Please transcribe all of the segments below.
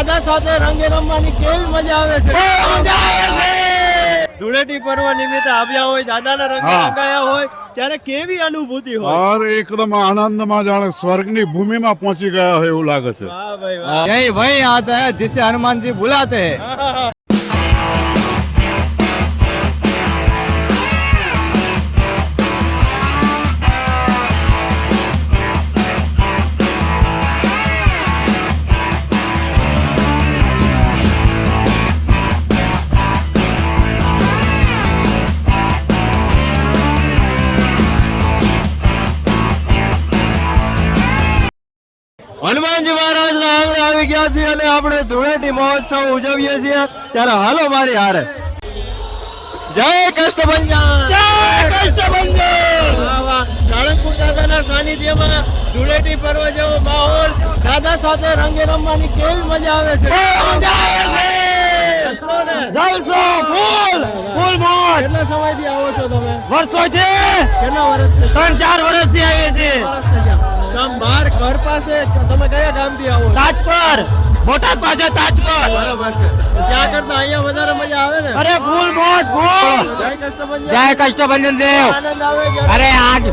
દાદા સાથે રંગે રમવાની કેવી મજા આવે છે. ધૂળેટી પર્વ નિમિત્તે આવ્યા હોય દાદાના રંગે રંગાયા હોય ત્યારે કેવી અનુભૂતિ હોય? અરે એકદમ આનંદમાં જાણે સ્વર્ગની ભૂમિમાં પહોંચી ગયા હોય એવું લાગે છે. જય ભાઈ આતા હે જિસે હનુમાનજી બુલાતે હે. હનુમાનજી મહારાજ ના આંગણે આવી ગયા છીએ અને આપણે ધૂળેટી મહોત્સવ ઉજવીએ છીએ. ત્યારે હાલો મારી હારે. જય કષ્ટભંજન. જય કષ્ટભંજન. સાળંગપુર દાદાના સાનિધ્યમાં ધૂળેટી પર્વ જેવો માહોલ દાદા સાથે રંગે રમવાની કેવી મજા આવે છે. જલસો ફૂલ ફૂલ મોજ. કેટલા સમયથી આવો છો તમે? વર્ષોથી કેટલા વર્ષથી? ત્રણ ચાર વર્ષથી આવીએ છીએ. ગામ ઘર પાસે તમે કયા ગામથી આવો છો? તાજ પર બોટાદ પાસે તાજ પર બરોબર છે. ત્યાં કરતા અહીંયા વધારે મજા આવે ને? અરે ફૂલ મોજ ફૂલ જય કષ્ટભંજન. જય કષ્ટભંજન દેવ આનંદ આવે અરે આજ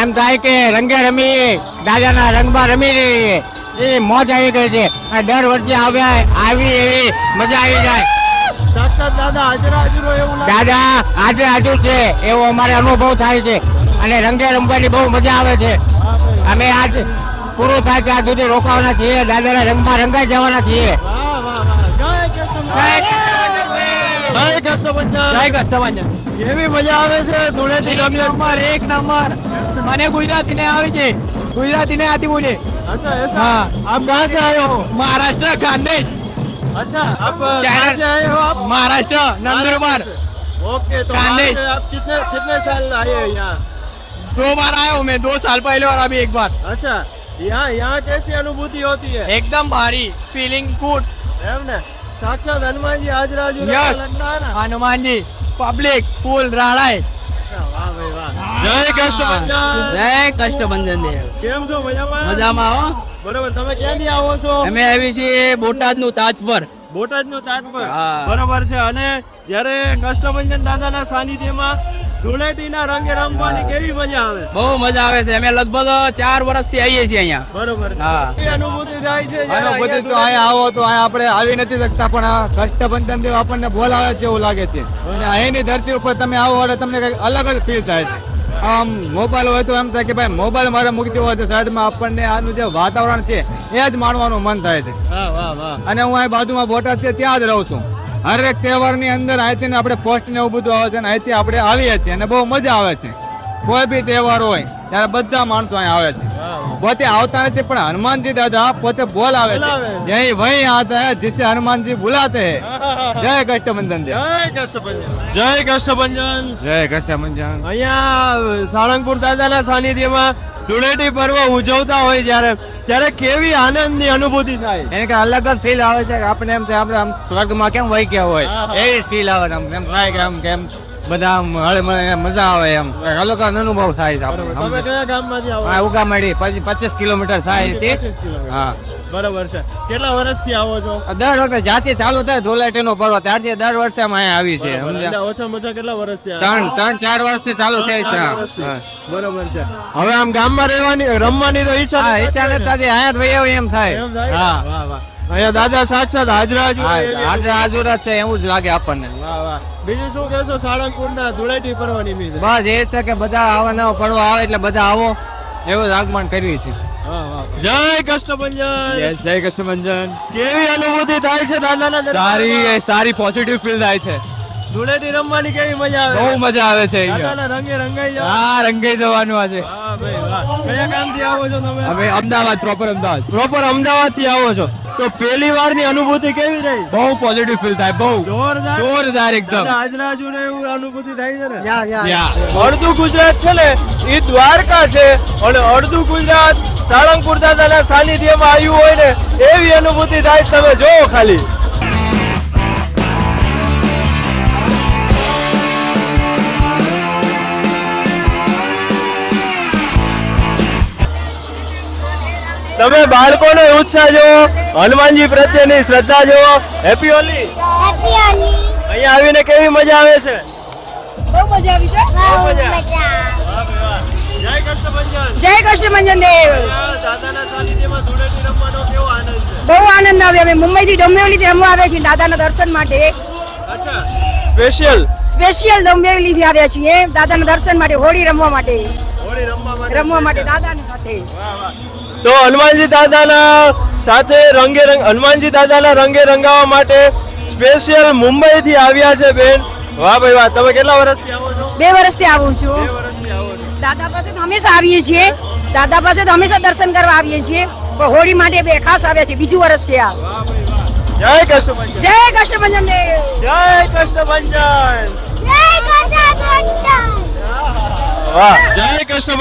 એમ થાય કે રંગે રમી દાદાના રંગમાં રમી રહીએ. એ મોજ આવી ગઈ છે. દર વર્ષે આવ્યા આવી એવી મજા આવી જાય. સાક્ષાત દાદા હાજર હાજરો એવું દાદા આજે આજુ છે. એવો અમારે અનુભવ થાય છે. અને રંગે રમવાની બહુ મજા આવે છે. અમે આજ પૂરું થાય ત્યાં સુધી રોકાવાના છીએ દાદાના રંગમાં રંગાઈ જવાના છીએ વાહ, વાહ, વાહ. જય કૃષ્ણ જય કષ્ટભંજન કેવી મજા આવે છે ધૂળેટી રમ્યા નંબર એક નંબર મને ગુજરાતી ને આવી છે ગુજરાતી ને આતી બોલે अच्छा ऐसा हाँ। आप कहाँ से आए हो महाराष्ट्र खानदेश अच्छा आप कहाँ से आए हो आप महाराष्ट्र नंदुरबार ओके तो खानदेश। वहाँ से आप कितने कितने साल आए हैं यहाँ दो बार आया हूँ मैं दो साल पहले और अभी एक बार अच्छा यहाँ यहाँ कैसी अनुभूति होती है एकदम भारी फीलिंग गुड એમ ને સાક્ષાત હનુમાનજી હાજર હાજર Yes. લગ્ન ને हनुमान जी पब्लिक फुल राड़ा है વાહ ભાઈ વાહ જય કષ્ટભંજન જય કષ્ટભંજન દેવ કેમ છો મજામાં મજામાં હો બરોબર તમે ક્યાંથી આવો છો અમે આવી છીએ બોટાદ નું તાજ પર બોટાદ નું તાજ પર હા. બરોબર છે અને જ્યારે કષ્ટભંજન દાદાના સાનિધ્યમાં ધૂળેટીના રંગે રમવાની કેવી મજા આવે? બહુ મજા આવે છે. અમે લગભગ ચાર વર્ષથી આવીએ છીએ અહીંયા. બરોબર. હા. અનુભૂતિ થાય છે અનુભૂતિ અહીંયા તો અહીંયા આવો તો અહીંયા આપણે આવી નથી શકતા પણ આ કષ્ટબંધન દેવ આપણને બોલાવે છે એવું લાગે છે. અને અહીંની ધરતી ઉપર તમે આવો એટલે તમને કંઈક અલગ જ ફીલ થાય છે. આમ મોબાઈલ હોય તો એમ થાય કે ભાઈ મોબાઈલ મારે મૂકતી હોય તો સાઈડમાં આપણને આનું જે વાતાવરણ છે એ જ માણવાનું મન થાય છે. અને હું અહીં બાજુમાં બોટાદ છે ત્યાં જ રહું છું. હરેક તહેવારની અંદર અહીંથી આપણે પોસ્ટ એવું બધું આવે છે અને અહીંથી આપણે આવીએ છીએ અને બહુ મજા આવે છે. કોઈ બી તહેવાર હોય ત્યારે બધા માણસો અહીં આવે છે. પોતે આવતા નથી પણ હનુમાનજી દાદા પોતે બોલ છે. યહી વહી આતા હે જિસે હનુમાનજી બુલાતે હે. જય કષ્ટભંજન જય કષ્ટભંજન. જય કષ્ટભંજન. જય કષ્ટભંજન. અહીંયા સાળંગપુર દાદાના સાનિધ્યમાં ધૂળેટી પર્વ ઉજવતા હોય જ્યારે ત્યારે કેવી આનંદની અનુભૂતિ થાય? એને કે અલગ જ ફીલ આવે છે કે આપણે એમ છે આપણે આમ સ્વર્ગમાં કેમ વહી ગયા હોય. એવી ફીલ આવે આમ એમ થાય કે આમ કેમ બધા આમ હળે મળે મજા આવે એમ. અલગ અનુભવ થાય છે આપણે તમે કયા ગામમાંથી આવો? ઉગામડી પછી પચીસ કિલોમીટર થાય છે. હા. બરોબર છે. કેટલા વર્ષથી આવો છો? દર વખતે જાતે ચાલુ થાય ધોલાટી નો પર્વ ત્યારથી દર વર્ષે અમે અહીંયા આવી છે ઓછામાં ઓછા કેટલા વર્ષથી ત્રણ ત્રણ ચાર વર્ષથી ચાલુ થાય છે. બરોબર છે. હવે આમ ગામમાં રહેવાની રમવાની તો ઈચ્છા ઈચ્છા? નથી અહીંયા જ એમ થાય. હા. વાહ વાહ. અહીંયા દાદા સાક્ષાત હાજરા હાજરા હાજરા છે એવું જ લાગે આપણને. વાહ વાહ. બીજું શું કહેશો સાળંગપુરના ધૂળેટી પર્વ નિમિત્તે બસ એ જ છે કે બધા આવા નવા પર્વ આવે એટલે બધા આવો એવું જ આગમન કરવી છે જય કષ્ટભંજન જય કૃષ્ણભંજન. કેવી અનુભૂતિ થાય છે દાદાના? સારી સારી પોઝિટિવ ફીલ થાય છે. ધૂળેટી રમવાની કેવી મજા આવે બહુ મજા આવે છે દાદાના રંગે રંગાઈ જવા હા રંગાઈ જવાનું આજે. વાહ ભાઈ વાહ. કયા ગામથી આવો છો તમે? અમે અમદાવાદ પ્રોપર અમદાવાદ. પ્રોપર અમદાવાદથી આવો છો. તો પહેલી વારની અનુભૂતિ કેવી રહી? બહુ પોઝિટિવ ફીલ થાય બહુ. જોરદાર. જોરદાર એકદમ. દાદા હાજરા ને એવું અનુભૂતિ થાય છે ને? અડધું ગુજરાત છે ને એ દ્વારકા છે. અને અડધું ગુજરાત સાળંગપુર દાદાના સાનિધ્યમાં આવ્યું હોય ને એવી અનુભૂતિ થાય તમે જોવો ખાલી. તમે બાળકોનો ઉત્સાહ જોવો હનુમાનજી પ્રત્યેની શ્રદ્ધા જોવો. હેપી હોલી હેપી હોલી અહીંયા આવીને કેવી મજા આવે છે? બહુ મજા આવી છે. બહુ મજા. જય કૃષ્ણ જય કૃષ્ણ દેવ. બહુ આનંદ આવે. અમે મુંબઈથી ડોંબિવલીથી રમવા આવ્યા છીએ દાદાના દર્શન માટે. Special special? સ્પેશિયલ ડોંબિવલીથી આવ્યા છીએ દાદાના દર્શન માટે હોળી રમવા માટે. રમવા માટે દાદાની સાથે. તો હનુમાનજી દાદાના સાથે રંગે રંગ હનુમાનજી દાદાના રંગે રંગાવા માટે સ્પેશિયલ મુંબઈથી આવ્યા છે બેન. વાહ ભાઈ વાહ. તમે કેટલા વર્ષથી આવો છો? બે વર્ષથી આવો છો. દાદા પાસે તો હંમેશા આવીએ છીએ. દાદા પાસે તો હંમેશા દર્શન કરવા આવીએ છીએ. પણ હોળી માટે બે ખાસ આવ્યા છીએ બીજું વર્ષ છે આ. જય કૃષ્ણ જય કૃષ્ણ જય કૃષ્ણ ભંજન જય કૃષ્ણ વાહ. જય કૃષ્ણ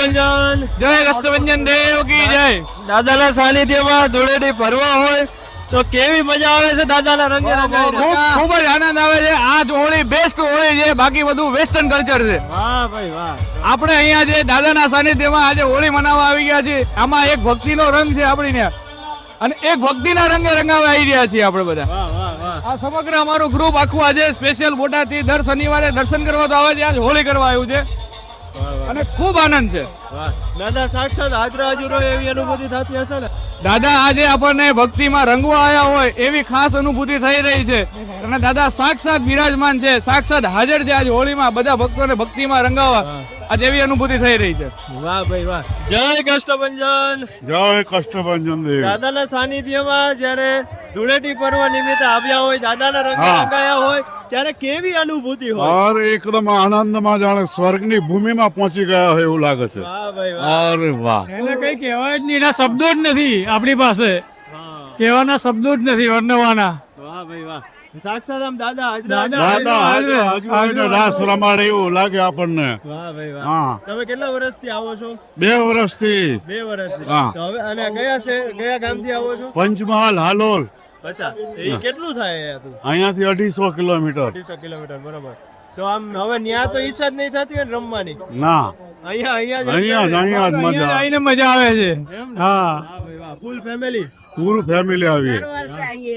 દેવ કી જય. દાદાના સાનિધ્યમાં ધૂળેટી ફરવા હોય તો કેવી મજા આવે છે દાદાના રંગે? ખૂબ ખૂબ જ આનંદ આવે છે. આ જ હોળી બેસ્ટ હોળી છે. બાકી બધું વેસ્ટર્ન કલ્ચર છે. વાહ ભાઈ વાહ. આપણે અહીંયા જે દાદાના સાનિધ્યમાં આજે હોળી મનાવવા આવી ગયા છીએ આમાં એક ભક્તિનો રંગ છે આપણી ત્યાં અને એક ભક્તિના રંગે રંગાવા આવી રહ્યા છીએ આપણે બધા. વાહ વાહ વાહ. આ સમગ્ર અમારું ગ્રુપ આખું આજે સ્પેશિયલ બોટાથી દર શનિવારે દર્શન કરવા તો આવે છે. આજે હોળી કરવા આવ્યું છે. અને ખૂબ આનંદ છે. દાદા સાક્ષાત હાજરા હાજરો એવી અનુભૂતિ થતી હશે ને? દાદા આજે આપણને ભક્તિમાં રંગવા આવ્યા હોય એવી ખાસ અનુભૂતિ થઈ રહી છે. અને દાદા સાક્ષાત બિરાજમાન છે સાક્ષાત હાજર છે આજે હોળીમાં બધા ભક્તોને ભક્તિમાં રંગાવા આજે એવી અનુભૂતિ થઈ રહી છે. વાહ ભાઈ વાહ. જય કષ્ટભંજન. જય કષ્ટભંજન દેવ. દાદાના સાનિધ્યમાં જ્યારે ધૂળેટી પર્વ નિમિત્તે આવ્યા હોય દાદાના રંગ. રંગાયા હોય ત્યારે કેવી અનુભૂતિ હોય? અરે એકદમ આનંદમાં જાણે સ્વર્ગની ભૂમિમાં પહોંચી ગયા હોય એવું લાગે છે. વાહ ભાઈ વાહ. અરે વાહ. એને કઈ કહેવાય જ નહીં. એના શબ્દો જ નથી આપણી પાસે. કહેવાના શબ્દો જ નથી વર્ણવાના. વાહ ભાઈ વાહ. સાક્ષાત આમ દાદા દાદા હાજરા. દાદા હાજર, હાજર હાજર રાસ રમાડે એવું લાગે આપણને. વાહ ભાઈ વાહ. તમે કેટલા વર્ષથી આવો છો? બે વર્ષથી. બે વર્ષથી. તો હવે અને કયા છે? કયા ગામથી આવો છો? પંચમહાલ હાલોલ. અચ્છા એ કેટલું થાય અહીંયાથી? અઢીસો કિલોમીટર. અઢીસો કિલોમીટર બરોબર. તો આમ હવે ન્યા તો ઈચ્છા જ નહીં થતી હોય રમવાની. ના. અહીંયા અહીંયા અહીંયા જ અહીંયા જ મજા આવીને મજા આવે છે. હા. વાહ ભાઈ વાહ. ફૂલ ફેમિલી પૂરું ફેમિલી આવી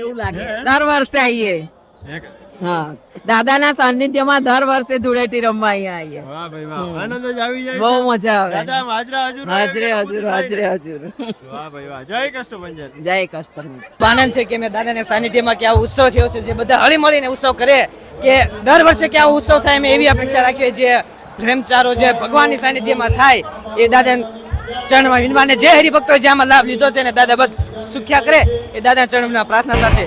એવું લાગે. દર વર્ષે આવીએ હા. દાદાના સાનિધ્યમાં દર વર્ષે ધૂળેટી રમવા અહીંયા આવીએ. વાહ ભાઈ વાહ. આનંદ જ આવી જાય બહુ મજા આવે. દાદા હાજરા હજુર હાજરે હજુર હાજરે હજુર. વાહ ભાઈ વાહ. જય કષ્ટભંજન. જય કસ્ટમર આનંદ છે કે મેં દાદાના સાનિધ્યમાં કે આવો ઉત્સવ થયો છે જે બધા હળી મળીને ઉત્સવ કરે કે દર વર્ષે કે આવો ઉત્સવ થાય મેં એવી અપેક્ષા રાખીએ જે પ્રેમચારો જે ભગવાનની સાનિધ્યમાં થાય એ દાદા ચરણમાં વિનવાને જે હરિભક્તો જે આમાં લાભ લીધો છે ને દાદા બસ સુખ્યા કરે એ દાદા ચરણના પ્રાર્થના સાથે